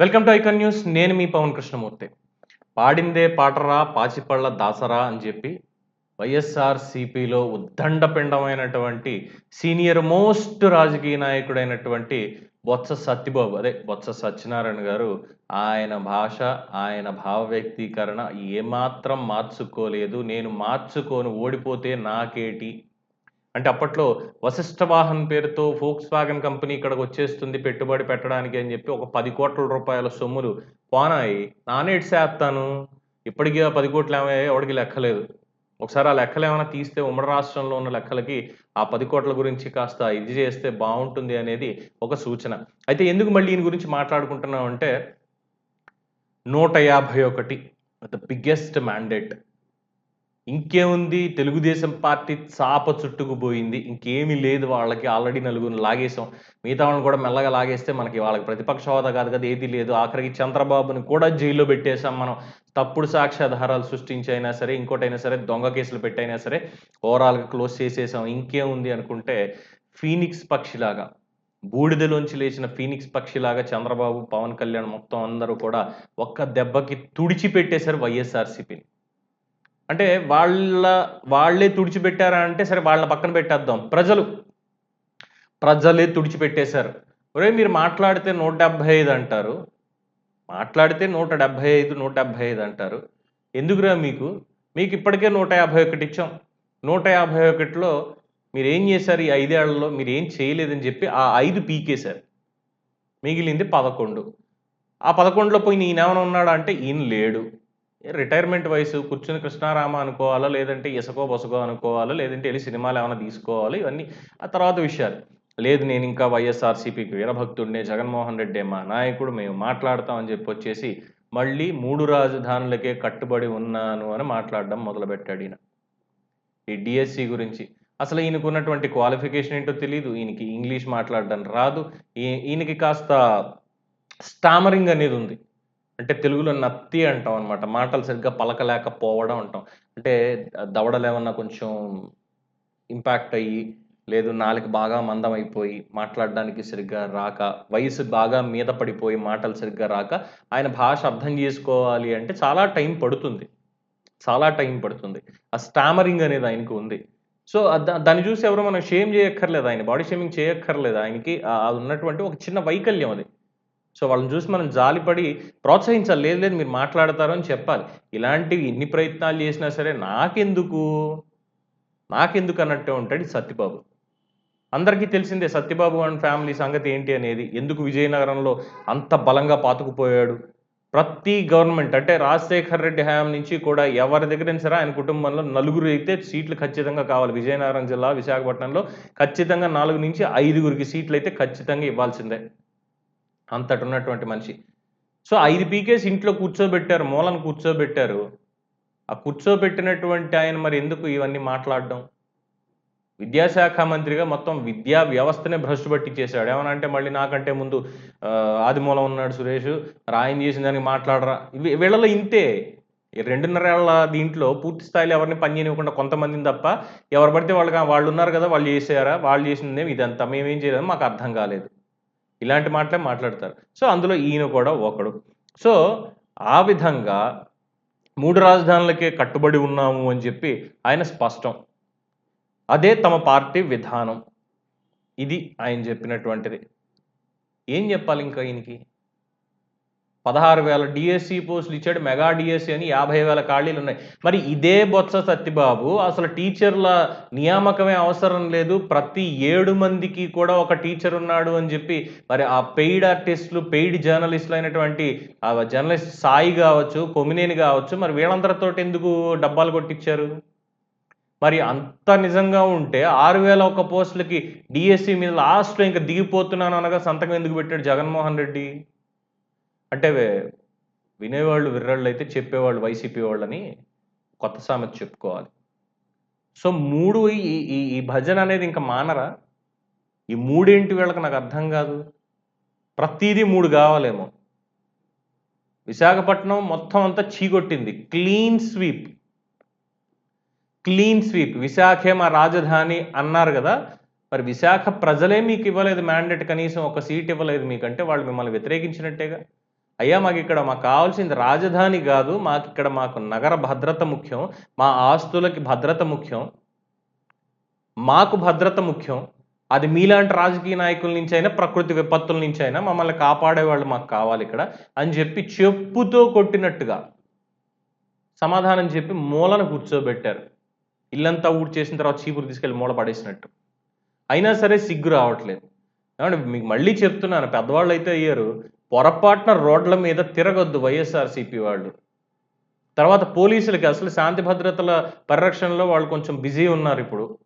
Welcome to icon news. నేను మీ పవన్ కృష్ణమూర్తి. పాడిందే పాటరా పాచిపళ్ళ దాసరా అని చెప్పి వైఎస్ఆర్ సిపిలో ఉద్దండపిండమైనటువంటి సీనియర్ మోస్ట్ రాజకీయ నాయకుడైనటువంటి బొత్స సత్యబాబు అదే బొత్స సత్యనారాయణ గారు ఆయన భాష ఆయన భావ వ్యక్తీకరణ ఏమాత్రం మార్చుకోలేదు. నేను మార్చుకోను ఓడిపోతే నాకేటి? అంటే అప్పట్లో వశిష్ఠ వాహన్ పేరుతో ఫోక్స్ వ్యాగన్ కంపెనీ ఇక్కడికి వచ్చేస్తుంది పెట్టుబడి పెట్టడానికి అని చెప్పి ఒక పది కోట్ల రూపాయల సొమ్ములు పోనాయి. నానేటి చేస్తాను? ఇప్పటికీ ఆ పది కోట్లు ఏమో ఎవడికి లెక్కలేదు. ఒకసారి ఆ లెక్కలు ఏమైనా తీస్తే ఉమ్మడి రాష్ట్రంలో ఉన్న లెక్కలకి ఆ పది కోట్ల గురించి కాస్త ఇది చేస్తే బాగుంటుంది అనేది ఒక సూచన. అయితే ఎందుకు మళ్ళీ దీని గురించి మాట్లాడుకుంటున్నాం అంటే నూట యాభై ఒకటి ద బిగ్గెస్ట్ మ్యాండేట్. ఇంకేముంది తెలుగుదేశం పార్టీ చాప చుట్టుకుపోయింది ఇంకేమీ లేదు వాళ్ళకి ఆల్రెడీ నలుగురిని లాగేసాం. మిగతా వాళ్ళని కూడా మెల్లగా లాగేస్తే మనకి వాళ్ళకి ప్రతిపక్ష హోదా కాదు కదా ఏది లేదు. ఆఖరికి చంద్రబాబుని కూడా జైల్లో పెట్టేశాం మనం. తప్పుడు సాక్ష్యాధారాలు సృష్టించి అయినా సరే ఇంకోటైనా సరే దొంగ కేసులు పెట్టైనా సరే ఓవరాల్గా క్లోజ్ చేసేసాం. ఇంకేముంది అనుకుంటే ఫీనిక్స్ పక్షిలాగా బూడిదలోంచి లేచిన ఫీనిక్స్ పక్షిలాగా చంద్రబాబు పవన్ కళ్యాణ్ మొత్తం అందరూ కూడా ఒక్క దెబ్బకి తుడిచిపెట్టేశారు వైఎస్ఆర్సీపీని. అంటే వాళ్ళ వాళ్ళే తుడిచిపెట్టారా అంటే సరే వాళ్ళ పక్కన పెట్టేద్దాం. ప్రజలు ప్రజలే తుడిచిపెట్టేశారు. ఒరే మీరు మాట్లాడితే నూట డెబ్భై ఐదు అంటారు. మాట్లాడితే నూట డెబ్భై ఐదు నూట డెబ్భై ఐదు అంటారు. ఎందుకురా మీకు? మీకు ఇప్పటికే నూట యాభై ఒకటి ఇచ్చాం. నూట యాభై ఒకటిలో మీరు ఏం చేశారు? ఈ ఐదేళ్ళలో మీరు ఏం చేయలేదని చెప్పి ఆ ఐదు పీకేశారు. మిగిలింది పదకొండు. ఆ పదకొండులో పోయి ఈయన ఏమైనా ఉన్నాడా అంటే ఈయన లేడు. రిటైర్మెంట్ వయసు కూర్చుని కృష్ణారామ అనుకోవాలా లేదంటే ఇసకో బసకో అనుకోవాలా లేదంటే వెళ్ళి సినిమాలు ఏమైనా తీసుకోవాలి ఇవన్నీ ఆ తర్వాత విషయాలు. లేదు నేను ఇంకా వైఎస్ఆర్సీపీకి వీరభక్తుడినే జగన్మోహన్ రెడ్డి మా నాయకుడు మేము మాట్లాడతామని చెప్పి వచ్చేసి మళ్ళీ మూడు రాజధానులకే కట్టుబడి ఉన్నాను అని మాట్లాడడం మొదలుపెట్టాడు ఈయన. ఈ డిఎస్సి గురించి. అసలు ఈయనకు ఉన్నటువంటి క్వాలిఫికేషన్ ఏంటో తెలియదు ఈయనకి ఇంగ్లీష్ మాట్లాడడం రాదు. ఈ- ఈయనకి కాస్త స్టామరింగ్ అనేది ఉంది. అంటే తెలుగులో నత్తి అంటాం అనమాట మాటలు సరిగ్గా పలకలేకపోవడం అంటాం. అంటే దవడలేమన్నా కొంచెం ఇంపాక్ట్ అయ్యి లేదు నాలుక బాగా మందం అయిపోయి మాట్లాడడానికి సరిగ్గా రాక వయసు బాగా మీద పడిపోయి మాటలు సరిగ్గా రాక ఆయన భాష అర్థం చేసుకోవాలి అంటే చాలా టైం పడుతుంది. చాలా టైం పడుతుంది. ఆ స్టామరింగ్ అనేది ఆయనకు ఉంది. సో దా- దాన్ని చూసి ఎవరో మనం షేమ్ చేయక్కర్లేదు ఆయన. బాడీ షేమింగ్ చేయక్కర్లేదు ఆయనకి. అది ఉన్నటువంటి ఒక చిన్న వైకల్యం అది. సో వాళ్ళని చూసి మనం జాలిపడి ప్రోత్సహించాలి. లేదు లేదు మీరు మాట్లాడతారు అని చెప్పాలి. ఇలాంటివి ఎన్ని ప్రయత్నాలు చేసినా సరే నాకెందుకు? నాకెందుకు అన్నట్టే ఉంటాడు సత్యబాబు. అందరికీ తెలిసిందే సత్యబాబు అండ్ ఫ్యామిలీ సంగతి ఏంటి అనేది. ఎందుకు విజయనగరంలో అంత బలంగా పాతుకుపోయాడు? ప్రతి గవర్నమెంట్ అంటే రాజశేఖర్ రెడ్డి హయాం నుంచి కూడా ఎవరి దగ్గర సరే ఆయన కుటుంబంలో నలుగురు అయితే సీట్లు ఖచ్చితంగా కావాలి. విజయనగరం జిల్లా విశాఖపట్నంలో ఖచ్చితంగా నాలుగు నుంచి ఐదుగురికి సీట్లు అయితే ఖచ్చితంగా ఇవ్వాల్సిందే. అంతటి ఉన్నటువంటి మనిషి. సో ఐదు పీకేస్ ఇంట్లో కూర్చోబెట్టారు మూలను కూర్చోబెట్టారు. ఆ కూర్చోబెట్టినటువంటి ఆయన మరి ఎందుకు ఇవన్నీ మాట్లాడడం? విద్యాశాఖ మంత్రిగా మొత్తం విద్యా వ్యవస్థనే భ్రష్టు పట్టించేశాడు ఏమన్నా అంటే మళ్ళీ నాకంటే ముందు ఆదిమూలం ఉన్నాడు సురేష్ రాయం చేసిన దానికి మాట్లాడరా? ఇవి వీళ్ళలో ఇంతే. రెండున్నరేళ్ళ దీంట్లో పూర్తి స్థాయిలో ఎవరిని పనిచేయనివ్వకుండా కొంతమందిని తప్ప ఎవరు పడితే వాళ్ళకి వాళ్ళు ఉన్నారు కదా వాళ్ళు చేసారా? వాళ్ళు చేసిందేమి ఇదంతా. మేమేం చేయలేదు మాకు అర్థం కాలేదు. ఇలాంటి మాటలే మాట్లాడతారు. సో అందులో ఈయన కూడా ఒకడు. సో ఆ విధంగా మూడు రాజధానులకే కట్టుబడి ఉన్నాము అని చెప్పి ఆయన స్పష్టం. అదే తమ పార్టీ విధానం. ఇది ఆయన చెప్పినటువంటిది. ఏం చెప్పాలి ఇంకా ఈయనకి? పదహారు వేల డిఎస్సి పోస్టులు ఇచ్చాడు మెగా డిఎస్సి అని యాభై వేల ఖాళీలు ఉన్నాయి. మరి ఇదే బొత్స సత్యబాబు అసలు టీచర్ల నియామకమే అవసరం లేదు ప్రతి ఏడు మందికి కూడా ఒక టీచర్ ఉన్నాడు అని చెప్పి మరి ఆ పెయిడ్ ఆర్టిస్టులు పెయిడ్ జర్నలిస్టులు అయినటువంటి జర్నలిస్ట్ సాయి కావచ్చు కొమినేని కావచ్చు మరి వీళ్ళందరితో ఎందుకు డబ్బాలు కొట్టించారు? మరి అంత నిజంగా ఉంటే ఆరు వేల ఒక పోస్టులకి డిఎస్సి మీద లాస్ట్లో ఇంకా దిగిపోతున్నాను అనగా సంతకం ఎందుకు పెట్టాడు జగన్మోహన్ రెడ్డి? అంటే వినేవాళ్ళు విర్రాళ్ళు అయితే చెప్పేవాళ్ళు వైసీపీ వాళ్ళని కొత్త సామెత చెప్పుకోవాలి. సో మూడు ఈ ఈ ఈ భజన అనేది ఇంకా మానరా? ఈ మూడేంటి వీళ్ళకి నాకు అర్థం కాదు. ప్రతిదీ మూడు కావాలేమో. విశాఖపట్నం మొత్తం అంతా చీకొట్టింది. Clean sweep. Clean sweep. విశాఖే మా రాజధాని అన్నారు కదా. మరి విశాఖ ప్రజలే మీకు ఇవ్వలేదు మ్యాండేట్ కనీసం ఒక సీట్ ఇవ్వలేదు మీకంటే వాళ్ళు మిమ్మల్ని వ్యతిరేకించినట్టేగా. అయ్యా మాకు ఇక్కడ మాకు కావాల్సింది రాజధాని కాదు మాకు ఇక్కడ మాకు నగర భద్రత ముఖ్యం మా ఆస్తులకి భద్రత ముఖ్యం మాకు భద్రత ముఖ్యం అది మీలాంటి రాజకీయ నాయకుల నుంచి అయినా ప్రకృతి విపత్తుల నుంచి అయినా మమ్మల్ని కాపాడే వాళ్ళు మాకు కావాలి ఇక్కడ అని చెప్పి చెప్పుతో కొట్టినట్టుగా సమాధానం చెప్పి మూలను కూర్చోబెట్టారు. ఇల్లంతా ఊడ్ చేసిన తర్వాత చీపురు తీసుకెళ్ళి మూల పడేసినట్టు. అయినా సరే సిగ్గు రావట్లేదు. ఏమంటే మీకు మళ్ళీ చెప్తున్నాను పెద్దవాళ్ళు అయితే అయ్యారు. పొరపాటున రోడ్ల మీద తిరగొద్దు వైఎస్ఆర్సీపీ వాళ్ళు. తర్వాత పోలీసులకి అసలు శాంతి భద్రతల పరిరక్షణలో వాళ్ళు కొంచెం బిజీ ఉన్నారు ఇప్పుడు.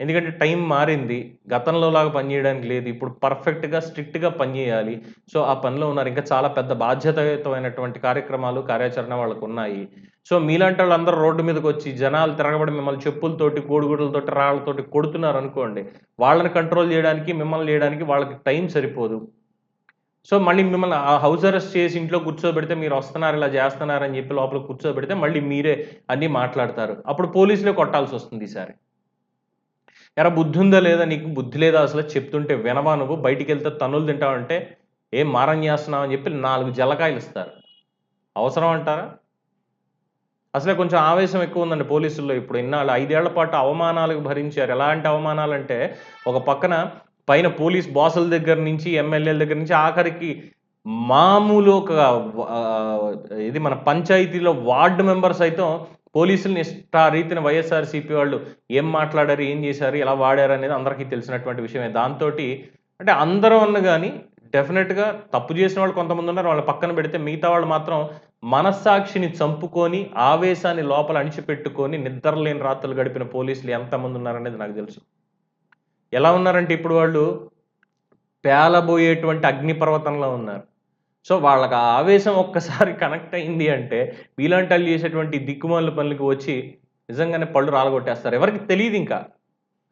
ఎందుకంటే టైం మారింది. గతంలో లాగా పనిచేయడానికి లేదు. ఇప్పుడు పర్ఫెక్ట్గా స్ట్రిక్ట్గా పనిచేయాలి సో ఆ పనిలో ఉన్నారు. ఇంకా చాలా పెద్ద బాధ్యతయుతమైనటువంటి కార్యక్రమాలు కార్యాచరణ వాళ్ళకు ఉన్నాయి. సో మీలాంటి వాళ్ళందరూ రోడ్డు మీదకి వచ్చి జనాలు తిరగబడి మిమ్మల్ని చెప్పులతోటి కోడిగుడ్లతోటి రాళ్ళతోటి కొడుతున్నారు అనుకోండి. వాళ్ళని కంట్రోల్ చేయడానికి మిమ్మల్ని చేయడానికి వాళ్ళకి టైం సరిపోదు. సో మళ్ళీ మిమ్మల్ని ఆ హౌస్ అరెస్ట్ చేసి ఇంట్లో కూర్చోబెడితే మీరు వస్తున్నారు ఇలా చేస్తున్నారు అని చెప్పి లోపల కూర్చోబెడితే మళ్ళీ మీరే అన్నీ మాట్లాడతారు. అప్పుడు పోలీసులే కొట్టాల్సి వస్తుంది ఈసారి. ఎరా బుద్ధి ఉందా లేదా? నీకు బుద్ధి లేదా అసలు? చెప్తుంటే వినవా నువ్వు? బయటికి వెళ్తే తనులు తింటావంటే ఏం మారం చేస్తున్నావు అని చెప్పి నాలుగు జలకాయలు ఇస్తారు. అవసరం అంటారా? అసలే కొంచెం ఆవేశం ఎక్కువ ఉందండి పోలీసుల్లో ఇప్పుడు. ఇన్నాళ్ళు ఐదేళ్ళ పాటు అవమానాలకు భరించారు. ఎలాంటి అవమానాలు అంటే ఒక పక్కన పైన పోలీస్ బాసుల దగ్గర నుంచి ఎమ్మెల్యేల దగ్గర నుంచి ఆఖరికి మామూలు ఒక ఇది మన పంచాయతీలో వార్డు మెంబర్స్ సైతం పోలీసుల్ని ఇష్ట రీతిన వైఎస్ఆర్సీపీ వాళ్ళు ఏం మాట్లాడారు ఏం చేశారు ఎలా వాడారు అనేది అందరికీ తెలిసినటువంటి విషయమే. దాంతో అంటే అందరం అన్న కానీ డెఫినెట్గా తప్పు చేసిన వాళ్ళు కొంతమంది ఉన్నారు. వాళ్ళ పక్కన పెడితే మిగతా వాళ్ళు మాత్రం మనస్సాక్షిని చంపుకొని ఆవేశాన్ని లోపల అణిచిపెట్టుకొని నిద్రలేని రాత్రులు గడిపిన పోలీసులు ఎంతమంది ఉన్నారనేది నాకు తెలుసు. ఎలా ఉన్నారంటే ఇప్పుడు వాళ్ళు పేలబోయేటువంటి అగ్నిపర్వతంలో ఉన్నారు. సో వాళ్ళకి ఆ ఆవేశం ఒక్కసారి కనెక్ట్ అయింది అంటే వీలాంటి వాళ్ళు చేసేటువంటి దిక్కుమాల పనులకి వచ్చి నిజంగానే పళ్ళు రాలగొట్టేస్తారు. ఎవరికి తెలియదు ఇంకా.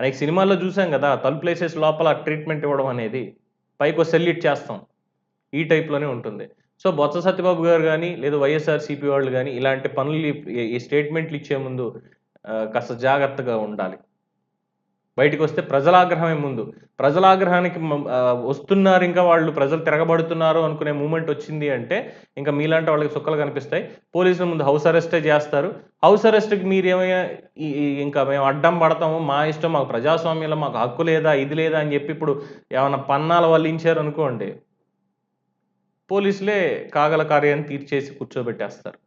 అనేక సినిమాల్లో చూసాం కదా తలుపు ప్లేసెస్ లోపల ట్రీట్మెంట్ ఇవ్వడం అనేది పైకి సెల్యూట్ చేస్తాం. ఈ టైప్లోనే ఉంటుంది. సో బొత్స సత్యబాబు గారు కానీ లేదా వైఎస్ఆర్ సిపి వాళ్ళు కానీ ఇలాంటి పనులు ఈ- స్టేట్మెంట్లు ఇచ్చే ముందు కాస్త జాగ్రత్తగా ఉండాలి. బయటికి వస్తే ప్రజలాగ్రహమే ముందు. ప్రజలాగ్రహానికి వస్తున్నారు ఇంకా వాళ్ళు ప్రజలు తిరగబడుతున్నారు అనుకునే మూమెంట్ వచ్చింది అంటే ఇంకా మీలాంటి వాళ్ళకి సుక్కలు కనిపిస్తాయి. పోలీసుల ముందు హౌస్ అరెస్టే చేస్తారు. హౌస్ అరెస్ట్కి మీరు ఏమైనా ఈ- ఇంకా మేము అడ్డం పడతాము మా ఇష్టం మాకు ప్రజాస్వామ్యంలో మాకు హక్కు లేదా ఇది లేదా అని చెప్పి ఇప్పుడు ఏమైనా పన్నాలు వల్లించారు అనుకోండి పోలీసులే కాగల కార్యాన్ని తీర్చేసి కూర్చోబెట్టేస్తారు.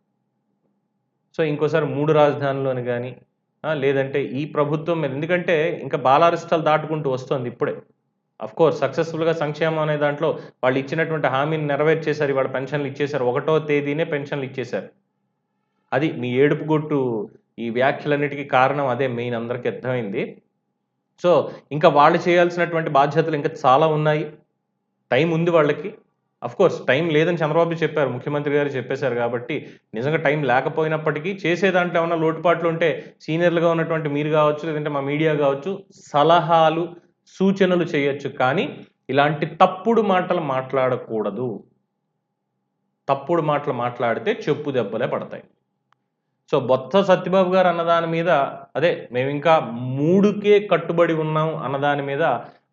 సో ఇంకోసారి మూడు రాజధానులను కానీ లేదంటే ఈ ప్రభుత్వం మీద. ఎందుకంటే ఇంకా బాలారిష్టాలు దాటుకుంటూ వస్తుంది ఇప్పుడే. అఫ్ కోర్స్ సక్సెస్ఫుల్గా సంక్షేమం అనే దాంట్లో వాళ్ళు ఇచ్చినటువంటి హామీని నెరవేర్చేశారు ఇవాళ పెన్షన్లు ఇచ్చేశారు. ఒకటో తేదీనే పెన్షన్లు ఇచ్చేశారు. అది మీ ఏడుపు గొట్టు ఈ వ్యాఖ్యలన్నిటికీ కారణం అదే మెయిన్ అందరికీ అర్థమైంది. సో ఇంకా వాళ్ళు చేయాల్సినటువంటి బాధ్యతలు ఇంకా చాలా ఉన్నాయి. టైం ఉంది వాళ్ళకి. కోర్స్ టైం లేదని చంద్రబాబు చెప్పారు ముఖ్యమంత్రి గారు చెప్పేశారు కాబట్టి నిజంగా టైం లేకపోయినప్పటికీ చేసే దాంట్లో ఏమైనా లోటుపాట్లు ఉంటే సీనియర్లుగా ఉన్నటువంటి మీరు కావచ్చు లేదంటే మా మీడియా కావచ్చు సలహాలు సూచనలు చేయొచ్చు. కానీ ఇలాంటి తప్పుడు మాటలు మాట్లాడకూడదు. తప్పుడు మాటలు మాట్లాడితే చెప్పు దెబ్బలే పడతాయి. సో బొత్స సత్యబాబు గారు అన్నదాని మీద అదే మేము ఇంకా మూడుకే కట్టుబడి ఉన్నాం అన్నదాని మీద